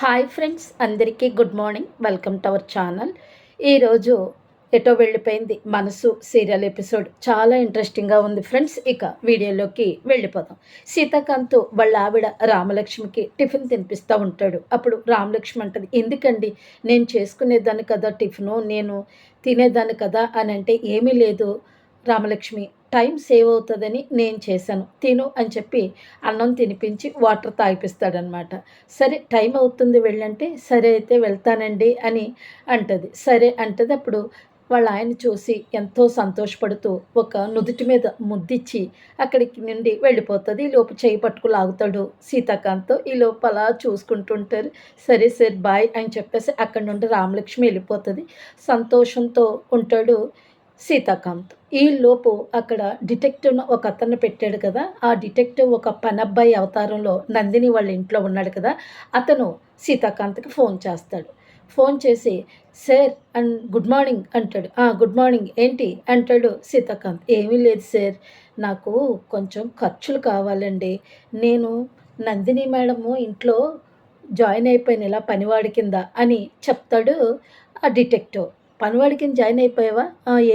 Hi friends అందరికీ good morning. Welcome to our channel. ఈరోజు ఎటో వెళ్ళిపోయింది మనసు సీరియల్ ఎపిసోడ్. చాలా ఇంట్రెస్టింగ్గా ఉంది ఫ్రెండ్స్. ఇక వీడియోలోకి వెళ్ళిపోదాం. సీతాకాంత్ వాళ్ళ ఆవిడ రామలక్ష్మికి టిఫిన్ తినిపిస్తూ ఉంటాడు. అప్పుడు రామలక్ష్మి అంటది ఎందుకండి? నేను చేసుకునేదాన్ని కదా టిఫిను నేను తినేదాన్ని కదా అని అంటే ఏమీ లేదు రామలక్ష్మి టైం సేవ్ అవుతుందని నేను చేశాను. తిను అని చెప్పి అన్నం తినిపించి వాటర్ తాగిపిస్తాడనమాట. సరే టైం అవుతుంది వెళ్ళంటే సరే అయితే వెళ్తానండి అని అంటది. సరే అంటది అప్పుడు వాళ్ళ ఆయన చూసి ఎంతో సంతోషపడుతూ ఒక నుదుటి మీద ముద్దిచ్చి అక్కడికి నుండి వెళ్ళిపోతుంది. ఈ లోపు చేయి పట్టుకు లాగుతాడు సీతాకాంత్తో. ఈ లోపు అలా చూసుకుంటుంటారు సరే సరే బాయ్ అని చెప్పేసి అక్కడి నుండి రామలక్ష్మి వెళ్ళిపోతుంది. సంతోషంతో ఉంటాడు సీతాకాంత్. ఈ లోపు అక్కడ డిటెక్టివ్ను ఒక అతన్ని పెట్టాడు కదా. ఆ డిటెక్టివ్ ఒక పనబ్బాయి అవతారంలో నందిని వాళ్ళ ఇంట్లో ఉన్నాడు కదా. అతను సీతాకాంత్కి ఫోన్ చేస్తాడు. ఫోన్ చేసి సార్ అండ్ గుడ్ మార్నింగ్ అంటాడు. Good morning. ఏంటి? అంటాడు సీతాకాంత్. ఏమీ లేదు సార్. నాకు కొంచెం ఖర్చులు కావాలండి. నేను నందిని మేడము ఇంట్లో జాయిన్ అయిపోయిన ఇలా పనివాడి కింద అని చెప్తాడు ఆ డిటెక్టివ్. పనివాడికి జాయిన్ అయిపోయావా?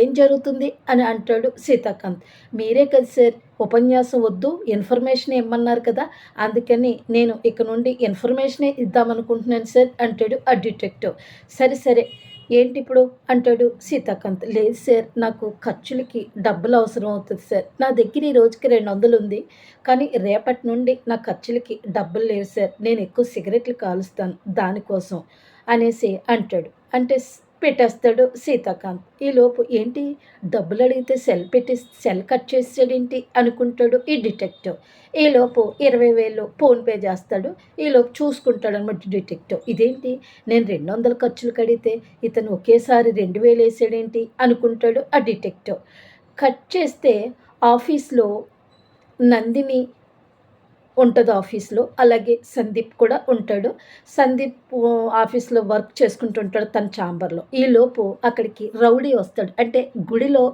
ఏం జరుగుతుంది? అని అంటాడు సీతాకాంత్. మీరే కదా సార్ ఉపన్యాసం వద్దు ఇన్ఫర్మేషన్ ఇమ్మన్నారు కదా. అందుకని నేను ఇక నుండి ఇన్ఫర్మేషనే ఇద్దామనుకుంటున్నాను సార్ అంటాడు ఆ డిటెక్టివ్. సరే సరే. ఏంటి ఇప్పుడు? అంటాడు సీతాకాంత్. లేదు సార్ నాకు ఖర్చులకి డబ్బులు అవసరం అవుతుంది సార్. నా దగ్గర ఈ రోజుకి రెండు వందలు ఉంది. కానీ రేపటి నుండి నా ఖర్చులకి డబ్బులు లేవు సార్. నేను ఎక్కువ సిగరెట్లు కాలుస్తాను దానికోసం అనేసి అంటాడు. అంటే పెట్టేస్తాడు సీతాకాంత్. ఈలోపు ఏంటి? డబ్బులు అడిగితే సెల్ పెట్టి సెల్ కట్ చేసాడేంటి అనుకుంటాడు ఈ డిటెక్టివ్. ఈలోపు ఇరవై వేలు ఫోన్పే చేస్తాడు. ఈలోపు చూసుకుంటాడు అనమాట డిటెక్టివ్. ఇదేంటి? నేను రెండు వందల ఖర్చులు కడిగితే ఇతను ఒకేసారి రెండు వేలు వేసాడేంటి? అనుకుంటాడు ఆ డిటెక్టివ్. కట్ చేస్తే ఆఫీస్లో నందిని ఉంటుంది ఆఫీస్లో. అలాగే సందీప్ కూడా ఉంటాడు. సందీప్ ఆఫీస్లో వర్క్ చేసుకుంటుంటాడు తన ఛాంబర్లో. ఈలోపు అక్కడికి రౌడీ వస్తాడు. అంటే గుడిలో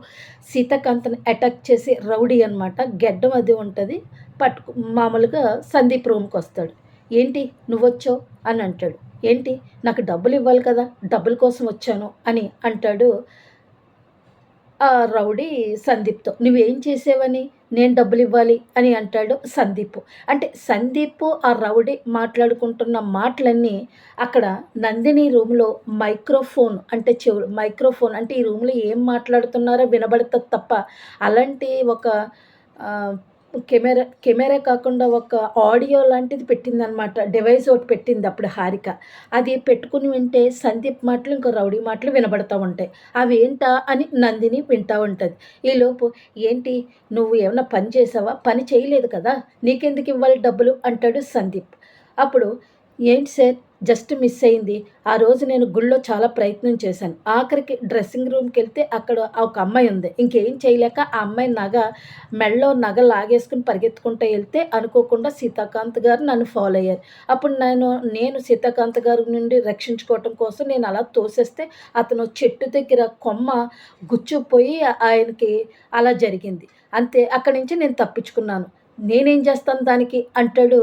సీతాకాంతని అటాక్ చేసి రౌడీ అనమాట గెడ్డం అది ఉంటుంది. పట్టుకు మామూలుగా సందీప్ రూమ్కి వస్తాడు. ఏంటి నువ్వొచ్చో అని అంటాడు. ఏంటి? నాకు డబ్బులు ఇవ్వాలి కదా. డబ్బుల కోసం వచ్చాను అని అంటాడు ఆ రౌడీ సందీప్తో నువ్వేం చేసేవని? నేను డబ్బులు ఇవ్వాలి అని అంటాడు సందీప్. అంటే సందీప్ ఆ రౌడీ మాట్లాడుకుంటున్న మాటలన్నీ అక్కడ నందిని రూమ్లో మైక్రోఫోన్ అంటే చెవు మైక్రోఫోన్ అంటే ఈ రూమ్లో ఏం మాట్లాడుతున్నారో వినబడుతుంది తప్ప అలాంటి ఒక కెమెరా కెమెరా కాకుండా ఒక ఆడియో లాంటిది పెట్టిందనమాట డివైస్ ఒకటి పెట్టింది అప్పుడు హారిక. అది పెట్టుకుని వింటే సందీప్ మాటలు ఇంకో రౌడీ మాటలు వినబడతా ఉంటాయి. అవి ఏంటా అని నందిని వింటూ ఉంటుంది. ఈలోపు ఏంటి నువ్వు ఏమైనా పని చేసావా? పని చేయలేదు కదా? నీకెందుకు ఇవ్వాలి డబ్బులు? అంటాడు సందీప్. అప్పుడు ఏంటి సార్? జస్ట్ మిస్ అయింది. ఆ రోజు నేను గుళ్ళో చాలా ప్రయత్నం చేశాను. ఆఖరికి డ్రెస్సింగ్ రూమ్కి వెళ్తే అక్కడ ఒక అమ్మాయి ఉంది. ఇంకేం చేయలేక ఆ అమ్మాయి నగ మెళ్ళో నగ లాగేసుకుని పరిగెత్తుకుంటూ వెళ్తే అనుకోకుండా సీతాకాంత్ గారు నన్ను ఫాలో అయ్యారు. అప్పుడు నేను నేను సీతాకాంత్ గారి నుండి రక్షించుకోవటం కోసం నేను అలా తోసేస్తే అతను చెట్టు దగ్గర కొమ్మ గుచ్చుపోయి ఆయనకి అలా జరిగింది. అంతే అక్కడి నుంచి నేను తప్పించుకున్నాను. నేనేం చేస్తాను దానికి? అంటాడు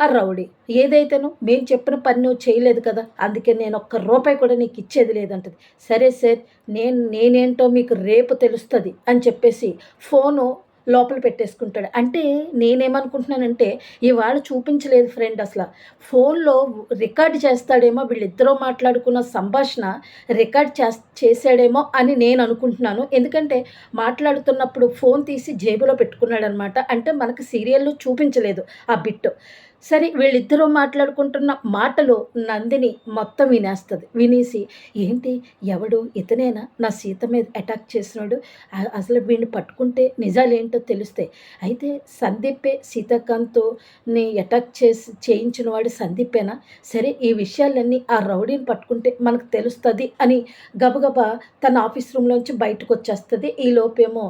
ఆ రౌడీ. ఏదైతేనో మేము చెప్పిన పని నువ్వు చేయలేదు కదా అందుకే నేను ఒక్క రూపాయి కూడా నీకు ఇచ్చేది లేదంటది. సరే సార్ నేను నేనేంటో మీకు రేపు తెలుస్తుంది అని చెప్పేసి ఫోను లోపల పెట్టేసుకుంటాడు. అంటే నేనేమనుకుంటున్నానంటే ఇవాళ చూపించలేదు ఫ్రెండ్ అసలు. ఫోన్లో రికార్డ్ చేస్తాడేమో వీళ్ళిద్దరూ మాట్లాడుకున్న సంభాషణ రికార్డ్ చేసాడేమో అని నేను అనుకుంటున్నాను. ఎందుకంటే మాట్లాడుతున్నప్పుడు ఫోన్ తీసి జేబులో పెట్టుకున్నాడనమాట. అంటే మనకు సీరియల్లో చూపించలేదు ఆ బిట్టు. సరే వీళ్ళిద్దరూ మాట్లాడుకుంటున్న మాటలు నందిని మొత్తం వినేస్తుంది. వినేసి ఏంటి? ఎవడు? ఇతనేనా? నా సీత మీద అటాక్ చేసినాడు అసలు వీడిని పట్టుకుంటే నిజాలు ఏంటో తెలుస్తాయి అయితే సందీపే సీతాకాంత్ని అటాక్ చేసి చేయించిన వాడు సందీపేనా? సరే ఈ విషయాలన్నీ ఆ రౌడీని పట్టుకుంటే మనకు తెలుస్తుంది అని గబగబా తన ఆఫీస్ రూమ్లోంచి బయటకు వచ్చేస్తుంది ఈ లోపేమో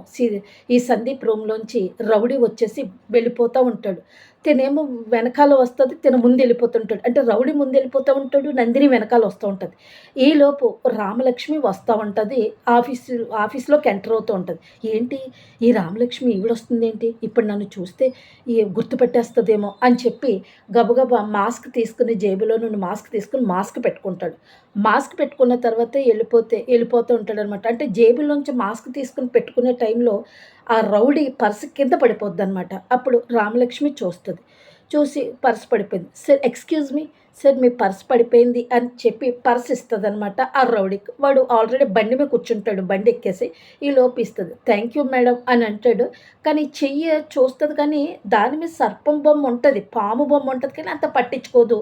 ఈ సందీప్ రూమ్లోంచి రౌడీ వచ్చేసి వెళ్ళిపోతూ ఉంటాడు. తినేమో వెనకాల వస్తుంది తిన ముందు వెళ్ళిపోతుంటాడు అంటే రౌడీ ముందు వెళ్ళిపోతూ ఉంటాడు నందిని వెనకాల వస్తూ ఉంటుంది. ఈలోపు రామలక్ష్మి వస్తూ ఉంటుంది ఆఫీసు ఆఫీస్లోకి ఎంటర్ అవుతూ ఉంటుంది. ఏంటి? ఈ రామలక్ష్మి ఈవిడొస్తుంది ఏంటి ఇప్పుడు నన్ను చూస్తే ఈ గుర్తుపెట్టేస్తుందేమో అని చెప్పి గబగబా మాస్క్ తీసుకుని జేబులో నుండి మాస్క్ తీసుకుని మాస్క్ పెట్టుకుంటాడు. మాస్క్ పెట్టుకున్న తర్వాత వెళ్ళిపోతే వెళ్ళిపోతూ ఉంటాడు అనమాట అంటే జేబులోంచి మాస్క్ తీసుకుని పెట్టుకునే టైంలో ఆ రౌడీ పర్స్ కింద పడిపోద్ది అనమాట అప్పుడు రామలక్ష్మి చూస్తుంది. చూసి పర్స్ పడిపోయింది. Sir excuse me. సార్ మీ పర్స్ పడిపోయింది అని చెప్పి పర్స్ ఇస్తుంది అనమాట ఆ రౌడీకి. వాడు ఆల్రెడీ బండి మీద కూర్చుంటాడు. బండి ఎక్కేసి ఈ లోపు ఇస్తుంది. థ్యాంక్ యూ మేడం అని అంటాడు. కానీ చెయ్యి చూస్తుంది కానీ దాని మీద సర్పం బొమ్మ ఉంటుంది. పాము బొమ్మ ఉంటుంది కానీ అంత పట్టించుకోదు.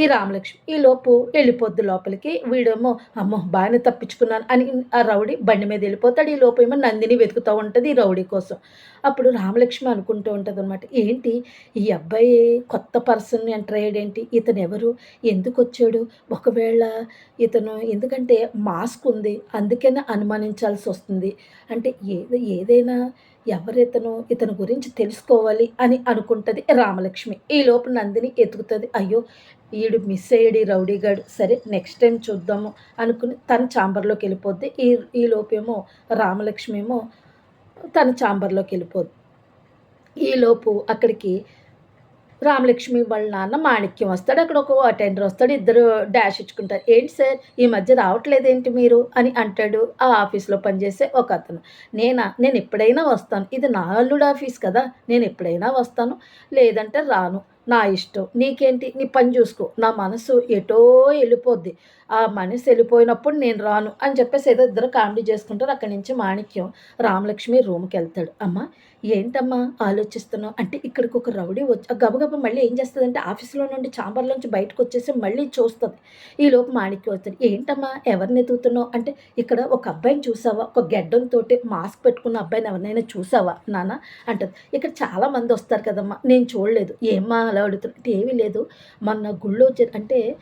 ఈ రామలక్ష్మి ఈ లోపు వెళ్ళిపోద్ది లోపలికి. వీడేమో అమ్మో బాగానే తప్పించుకున్నాను అని ఆ రౌడీ బండి మీద వెళ్ళిపోతాడు. ఈ లోపు ఏమో నందిని వెతుకుతూ ఉంటుంది ఈ రౌడీ కోసం. అప్పుడు రామలక్ష్మి అనుకుంటూ ఉంటుంది అనమాట ఏంటి ఈ అబ్బాయి కొత్త పర్సన్ ఎంటర్ అయ్యాడేంటి? ఇతను ఎవరు? ఎందుకు వచ్చాడు? ఒకవేళ ఇతను ఎందుకంటే మాస్క్ ఉంది అందుకనే అనుమానించాల్సి వస్తుంది. అంటే ఏదో ఏదైనా ఎవరితను ఇతని గురించి తెలుసుకోవాలి అని అనుకుంటుంది రామలక్ష్మి. ఈ లోపు నందిని ఎతుకుతుంది అయ్యో ఈడు మిస్ అయ్యాడు రౌడీగాడు. సరే నెక్స్ట్ టైం చూద్దాము అనుకుని తన చాంబర్లోకి వెళ్ళిపోద్ది. ఈ ఈ లోపేమో రామలక్ష్మి ఏమో తన చాంబర్లోకి వెళ్ళిపోద్ది. ఈలోపు అక్కడికి రామలక్ష్మి వాళ్ళ నాన్న మాణిక్యం వస్తాడు. అక్కడ ఒక అటెండర్ వస్తాడు. ఇద్దరు డాష్ ఇచ్చుకుంటారు. ఏంటి సార్ ఈ మధ్య రావట్లేదు ఏంటి మీరు? అని అంటాడు. ఆ ఆఫీస్లో పనిచేసే ఒక అతను. నేనా? నేను ఎప్పుడైనా వస్తాను. ఇది నా అల్లుడు ఆఫీస్ కదా. నేను ఎప్పుడైనా వస్తాను. లేదంటే రాను. నా ఇష్టం. నీకేంటి? నీ పని చూసుకో. నా మనసు ఎటో వెళ్ళిపోద్ది. ఆ మనిషి వెళ్ళిపోయినప్పుడు నేను రాను అని చెప్పేసి ఏదో ఇద్దరు కామెడీ చేసుకుంటారు. అక్కడి నుంచి మాణిక్యం రామలక్ష్మి రూమ్కి వెళ్తాడు. అమ్మ ఏంటమ్మా ఆలోచిస్తున్నావు? అంటే ఇక్కడికి ఒక రౌడీ వచ్చి గబగబ మళ్ళీ ఏం చేస్తుందంటే ఆఫీస్లో నుండి చాంబర్లోంచి బయటకు వచ్చేసి మళ్ళీ చూస్తుంది. ఈలోపు మాణిక్యం వస్తుంది ఏంటమ్మా ఎవరిని ఎదుగుతున్నావు? అంటే ఇక్కడ ఒక అబ్బాయిని చూసావా? ఒక గెడ్డంతో మాస్క్ పెట్టుకున్న అబ్బాయిని ఎవరినైనా చూసావా? నాన్న అంటది. ఇక్కడ చాలామంది వస్తారు కదమ్మా. నేను చూడలేదు. ఏమ్మా అలా అడుగుతున్నట్టు ఏమీ లేదు. మొన్న గుళ్ళో అంటే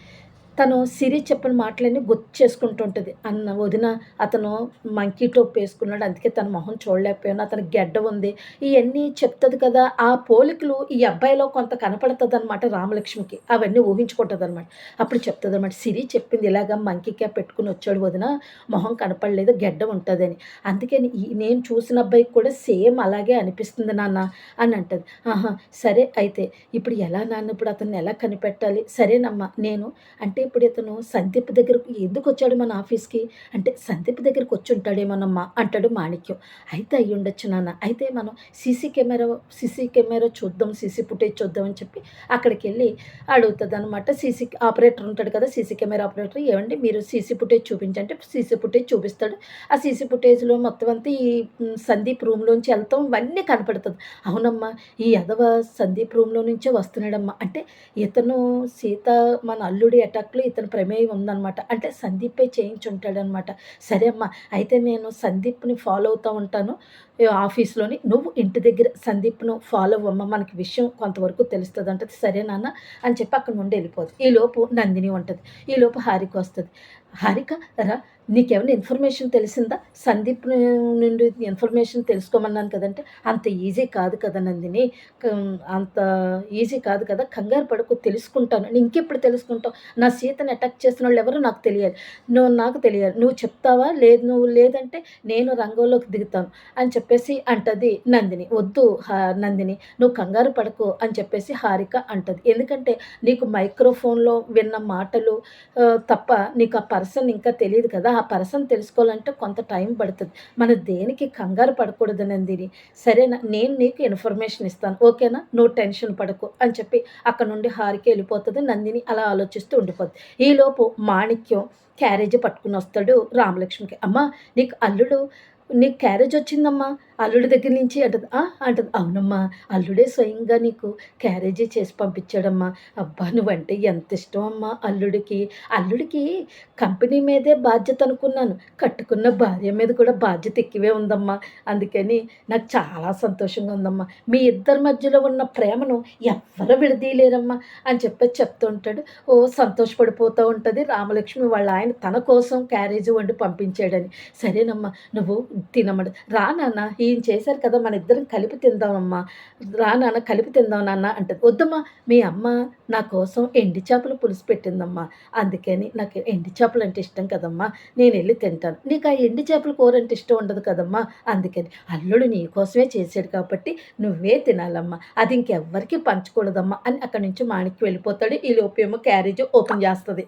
తను సిరి చెప్పిన మాటలన్నీ గుర్తు చేసుకుంటుంటుంది. అన్న వదిన అతను మంకీ టోప్ వేసుకున్నాడు. అందుకే తన మొహం చూడలేకపోయాను. అతను గెడ్డ ఉంది. ఇవన్నీ చెప్తుంది కదా. ఆ పోలికలు ఈ అబ్బాయిలో కొంత కనపడుతుంది అనమాట రామలక్ష్మికి. అవన్నీ ఊహించుకుంటుంది అనమాట అప్పుడు చెప్తుంది అనమాట సిరి చెప్పింది ఇలాగ మంకీ క్యాప్ పెట్టుకుని వచ్చాడు వదిన. మొహం కనపడలేదు. గెడ్డ ఉంటుందని. అందుకని నేను చూసిన అబ్బాయికి కూడా సేమ్ అలాగే అనిపిస్తుంది నాన్న అని అంటది. ఆహా సరే అయితే. ఇప్పుడు ఎలా నాన్న? ఇప్పుడు అతన్ని ఎలా కనిపెట్టాలి? సరేనమ్మా నేను అంటే ఇప్పుడు ఇతను సందీప్ దగ్గరకు ఎందుకు వచ్చాడు మన ఆఫీస్కి? అంటే సందీప్ దగ్గరకు వచ్చి ఉంటాడేమోనమ్మా అంటాడు మాణిక్యం. అయితే అయ్యి ఉండొచ్చు నాన్న. అయితే మనం సీసీ కెమెరా సీసీ కెమెరా చూద్దాం సీసీ ఫుటేజ్ చూద్దాం అని చెప్పి అక్కడికి వెళ్ళి అడుగుతుంది అనమాట సీసీ ఆపరేటర్ ఉంటాడు కదా సీసీ కెమెరా ఆపరేటర్. ఏమండి మీరు సీసీ ఫుటేజ్ చూపించంటే సీసీ ఫుటేజ్ చూపిస్తాడు. ఆ సీసీ ఫుటేజ్లో మొత్తం అంతా ఈ సందీప్ రూమ్లోంచి వెళ్తాం ఇవన్నీ కనపడుతుంది. అవునమ్మా ఈ యదవ సందీప్ రూమ్లో నుంచే వస్తున్నాడమ్మా. అంటే ఇతను సీత మన అల్లుడి అటాక్లో దాంట్లో ఇతని ప్రమేయం ఉందన్నమాట. అంటే సందీపే చేయించుంటాడనమాట సరే అమ్మ అయితే నేను సందీప్ని ఫాలో అవుతూ ఉంటాను ఆఫీస్లోని. నువ్వు ఇంటి దగ్గర సందీప్ను ఫాలో అవ్వమ్మ మనకి విషయం కొంతవరకు తెలుస్తుంది అంటది సరే నాన్న అని చెప్పి అక్కడ నుండి వెళ్ళిపోదు. ఈలోపు నందిని ఉంటుంది. ఈలోపు హారిక వస్తుంది. హారిక రా నీకేమైనా ఇన్ఫర్మేషన్ తెలిసిందా? సందీప్ నుండి ఇన్ఫర్మేషన్ తెలుసుకోమన్నాను కదంటే అంత ఈజీ కాదు కదా నందిని. అంత ఈజీ కాదు కదా కంగారు పడుకు తెలుసుకుంటాను. నేను ఇంకెప్పుడు తెలుసుకుంటావు? నా సీతను అటాక్ చేసిన వాళ్ళు ఎవరో నాకు తెలియాలి. నువ్వు నాకు తెలియాలి. నువ్వు చెప్తావా? లేదు నువ్వు లేదంటే నేను రంగంలోకి దిగుతాను అని చెప్పేసి అంటది నందిని. వద్దు నందిని. నువ్వు కంగారు పడకు అని చెప్పేసి హారిక అంటది. ఎందుకంటే నీకు మైక్రోఫోన్లో విన్న మాటలు తప్ప నీకు ఆ పర్సన్ ఇంకా తెలియదు కదా ఆ పర్సన్ తెలుసుకోవాలంటే కొంత టైం పడుతుంది. మన దేనికి కంగారు పడకూడదు నందిని. సరేనా నేను నీకు ఇన్ఫర్మేషన్ ఇస్తాను. ఓకేనా? నువ్వు టెన్షన్ పడకు అని చెప్పి అక్కడ నుండి హారికి వెళ్ళిపోతుంది. నందిని అలా ఆలోచిస్తూ ఉండిపోతుంది ఈలోపు మాణిక్యం క్యారేజీ పట్టుకుని వస్తాడు రామలక్ష్మికి. అమ్మ నీకు అల్లుడు నీకు క్యారేజ్ వచ్చిందమ్మా. అల్లుడి దగ్గర నుంచి అంటది అంటది అవునమ్మా అల్లుడే స్వయంగా నీకు క్యారేజీ చేసి పంపించాడమ్మా. అబ్బా నువ్వంటే ఎంత ఇష్టం అమ్మా అల్లుడికి. అల్లుడికి కంపెనీ మీదే బాధ్యత అనుకున్నాను. కట్టుకున్న భార్య మీద కూడా బాధ్యత ఎక్కువే ఉందమ్మా. అందుకని నాకు చాలా సంతోషంగా ఉందమ్మా. మీ ఇద్దరి మధ్యలో ఉన్న ప్రేమను ఎవ్వరు విడదీయలేరమ్మా అని చెప్పి చెప్తూ ఉంటాడు. ఓ సంతోషపడిపోతూ ఉంటుంది రామలక్ష్మి వాళ్ళ ఆయన తన కోసం క్యారేజీ వండి పంపించాడని. సరేనమ్మా నువ్వు తినమడు. రా నాన్న ఈయన చేశారు కదా మన ఇద్దరం కలిపి తిందామమ్మా. రా నాన్న కలిపి తిందాం నాన్న అంటది. వద్దమ్మా మీ అమ్మ నా కోసం ఎండి చేపలు పులుసు పెట్టిందమ్మా. అందుకని నాకు ఎండి చేపలు అంటే ఇష్టం కదమ్మా. నేను వెళ్ళి తింటాను. నీకు ఆ ఎండి చేపల కూర అంటే ఇష్టం ఉండదు కదమ్మా. అందుకని అల్లుడు నీ కోసమే చేశాడు కాబట్టి నువ్వే తినాలమ్మా. అది ఇంకెవ్వరికి పంచకూడదమ్మా అని అక్కడి నుంచి మాణిక్కి వెళ్ళిపోతాడు. ఈ లోపేమో క్యారేజ్ ఓపెన్ చేస్తుంది.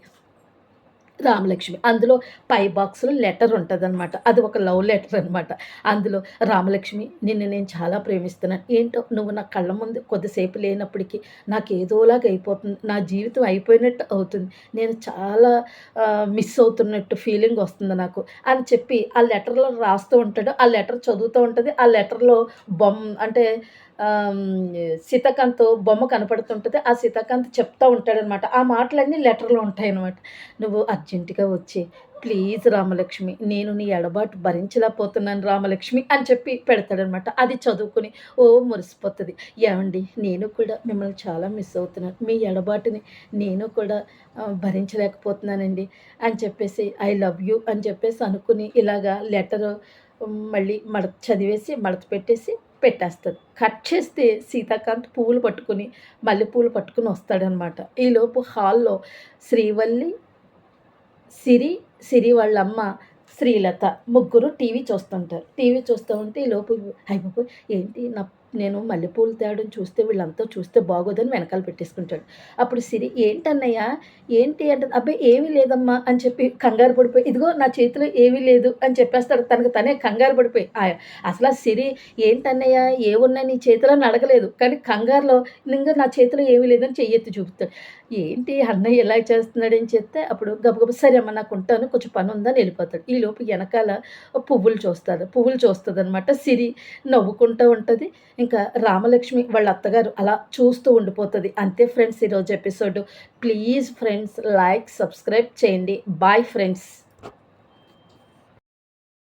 రామలక్ష్మి. అందులో పై బాక్స్లో లెటర్ ఉంటుంది అనమాట అది ఒక లవ్ లెటర్ అనమాట అందులో రామలక్ష్మి నిన్ను నేను చాలా ప్రేమిస్తున్నాను. ఏంటో నువ్వు నా కళ్ళ ముందు కొద్దిసేపు లేనప్పటికీ నాకు ఏదోలాగా అయిపోతుంది. నా జీవితం అయిపోయినట్టు అవుతుంది. నేను చాలా మిస్ అవుతున్నట్టు ఫీలింగ్ వస్తుంది నాకు అని చెప్పి ఆ లెటర్లో రాస్తూ ఉంటాడు. ఆ లెటర్ చదువుతూ ఉంటుంది. ఆ లెటర్లో బొమ్మ అంటే సీతాకాంత్ బొమ్మ కనపడుతుంటుంది ఆ సీతాకాంత్ చెప్తా ఉంటాడనమాట. ఆ మాటలన్నీ లెటర్లో ఉంటాయి అనమాట నువ్వు అర్జెంటుగా వచ్చి ప్లీజ్ రామలక్ష్మి నేను నీ ఎడబాటు భరించలేకపోతున్నాను రామలక్ష్మి అని చెప్పి పెడతాడనమాట. అది చదువుకుని ఓ మురిసిపోతుంది. ఏమండి నేను కూడా మిమ్మల్ని చాలా మిస్ అవుతున్నాను. మీ ఎడబాటుని నేను కూడా భరించలేకపోతున్నానండి అని చెప్పేసి ఐ లవ్ యూ అని చెప్పేసి అనుకుని ఇలాగా లెటర్ మళ్ళీ మడత చదివేసి మడత పెట్టేసి పెట్టేస్తుంది. కట్ చేస్తే సీతాకాంత్ పువ్వులు పట్టుకుని మల్లెపూలు పట్టుకుని వస్తాడనమాట. ఈలోపు హాల్లో శ్రీవల్లి సిరి సిరి వాళ్ళమ్మ శ్రీలత ముగ్గురు టీవీ చూస్తుంటారు. టీవీ చూస్తూ ఉంటే ఈ లోపు అయిపోయి ఏంటి నా నేను మల్లెపూలు తేవడం చూస్తే వీళ్ళంతా చూస్తే బాగోదని వెనకాల పెట్టేసుకుంటాడు. అప్పుడు సిరి ఏంటన్నయ్య? ఏంటి అంటే అబ్బాయి ఏమీ లేదమ్మా అని చెప్పి కంగారు పడిపోయి ఇదిగో నా చేతిలో ఏమీ లేదు అని చెప్పేస్తాడు. తనకు తనే కంగారు పడిపోయి అసలు ఆ సిరి ఏంటన్నయ్య? ఏమున్నాయి నీ చేతిలో? అడగలేదు. కానీ కంగారులో ఇంకా నా చేతిలో ఏమీ లేదని చెయ్యెత్తి చూపుతాడు. ఏంటి అన్నయ్య ఎలా చేస్తున్నాడని చెప్తే అప్పుడు గబగబ సరే అమ్మ నాకు ఉంటాను కొంచెం పని ఉందని వెళ్ళిపోతాడు. ఈ లోపు వెనకాల పువ్వులు చూస్తారు. పువ్వులు చూస్తుంది అనమాట సిరి నవ్వుకుంటూ ఉంటుంది. ఇంకా రామలక్ష్మి వాళ్ళ అత్తగారు అలా చూస్తూ ఉండిపోతుంది. అంతే ఫ్రెండ్స్ ఈరోజు episode. Please friends like subscribe చేయండి. Bye friends.